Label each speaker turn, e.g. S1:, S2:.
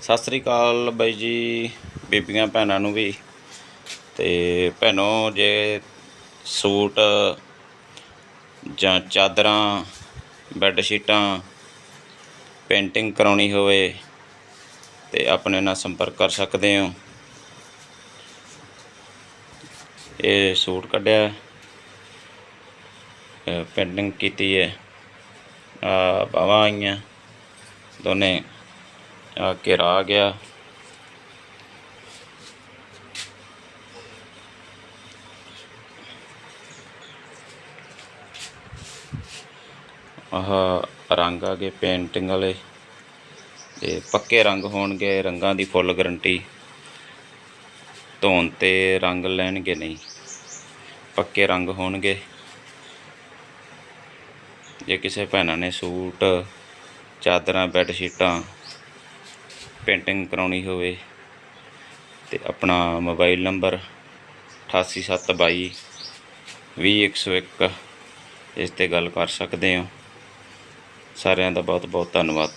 S1: ਸਤਿ ਸ੍ਰੀ ਅਕਾਲ ਬਾਈ ਜੀ, ਬੀਬੀਆਂ ਭੈਣਾਂ ਨੂੰ ਵੀ। ਤੇ ਭੈਣੋ, ਜੇ ਸੂਟ ਜਾਂ ਚਾਦਰਾਂ, ਬੈੱਡ ਸ਼ੀਟਾਂ, ਪੇਂਟਿੰਗ ਕਰਾਉਣੀ ਹੋਵੇ ਤੇ ਆਪਣੇ ਨਾਲ ਸੰਪਰਕ ਕਰ ਸਕਦੇ ਹੋ। ਇਹ ਸੂਟ ਕੱਢਿਆ। ਪੇਂਟਿੰਗ ਕੀਤੀ ਹੈ। ਆ ਬਾਹਾਂ ਆਈਆਂ ਦੋਨੇ। ਆ ਘੇਰਾ ਆ ਗਿਆ। ਆਹ ਰੰਗ ਆ ਗਏ ਪੇਂਟਿੰਗ ਵਾਲੇ ਤੇ ਪੱਕੇ ਰੰਗ ਹੋਣਗੇ, ਰੰਗਾਂ ਦੀ ਫੁੱਲ ਗਰੰਟੀ ਧੋਣ ਤੇ ਰੰਗ ਲੈਣਗੇ ਨਹੀਂ, ਪੱਕੇ ਰੰਗ ਹੋਣਗੇ। ਜੇ ਕਿਸੇ ਭੈਣਾਂ ਨੇ ਸੂਟ, ਚਾਦਰਾਂ ਬੈੱਡ ਸ਼ੀਟਾਂ ਪੇਂਟਿੰਗ ਕਰਾਉਣੀ ਹੋਵੇ ਤੇ ਆਪਣਾ ਮੋਬਾਈਲ ਨੰਬਰ 88722 20101 ਇਸ ਤੇ ਗੱਲ ਕਰ ਸਕਦੇ ਹੋ। ਸਾਰਿਆਂ ਦਾ ਬਹੁਤ ਬਹੁਤ ਧੰਨਵਾਦ।